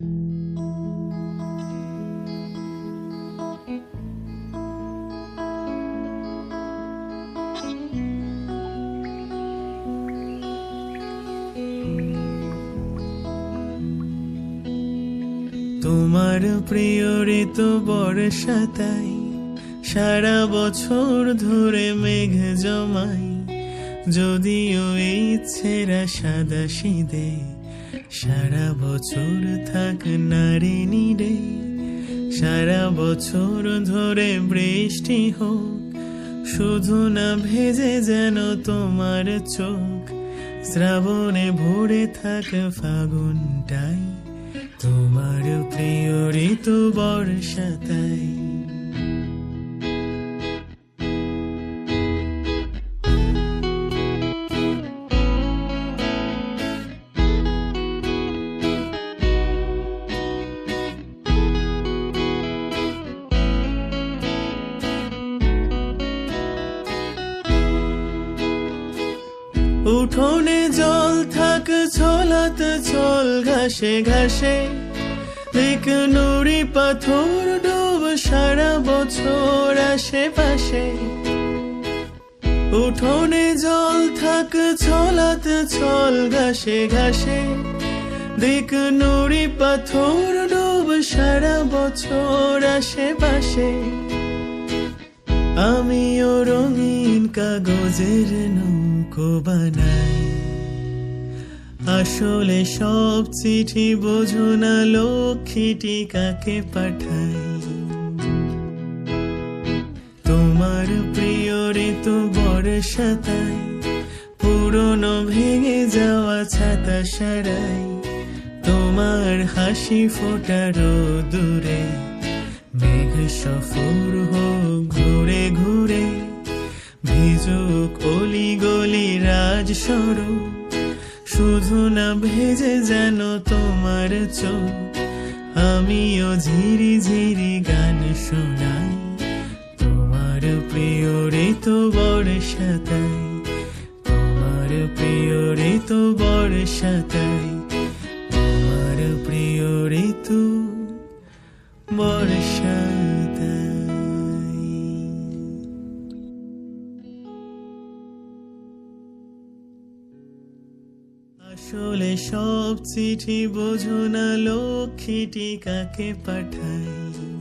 তোমার প্রিয় ঋতু বর্ষা তাই, সারা বছর ধরে মেঘ জমাই, যদিও এই ছেঁড়া সাদা সিদে। সারা বছর থাক নারী নিরে সারা বছর ধরে বৃষ্টি হোক, শুধু না ভেজে যেন তোমার চোখ। শ্রাবণে ভরে থাক ফাগুনটাই, তোমার প্রিয় ঋতু বর্ষা তাই উঠোনে জল থাক, ছলাত ছল ঘাসে ঘাসে। দিক নুড়ি পাথর ডুব সারা বছর আশেপাশে। উঠোনে জল থাক, ছলাত ছল ঘাসে ঘাসে। দিক নুড়ি পাথর ডুব সারা বছর আশেপাশে। আমিও রঙিন কাগজের নৌকো বানাই। আসলে সব চিঠি বোঝো না লক্ষ্মীটি কাকে পাঠাই। তোমার প্রিয় ঋতু বর্ষা তাই, পুরনো ভেঙে যাওয়া ছাতা সারাই। তোমার হাসি ফোটারো দূরে, মেঘ সফর হোক, ঘুরে ঘুরে ভিজুক অলি গলি, রাজ সড়ক শুধু না ভেজে যেন তোমার চোখ। আমিও ঝিরি ঝিরি গান শোনাই। তোমার প্রিয় ঋতু বর্ষা তাই তোমার প্রিয় ঋতু বর্ষা তাই তোমার প্রিয় আসলে সব চিঠি বোঝো না লক্ষ্মীটি কাকে পাঠাই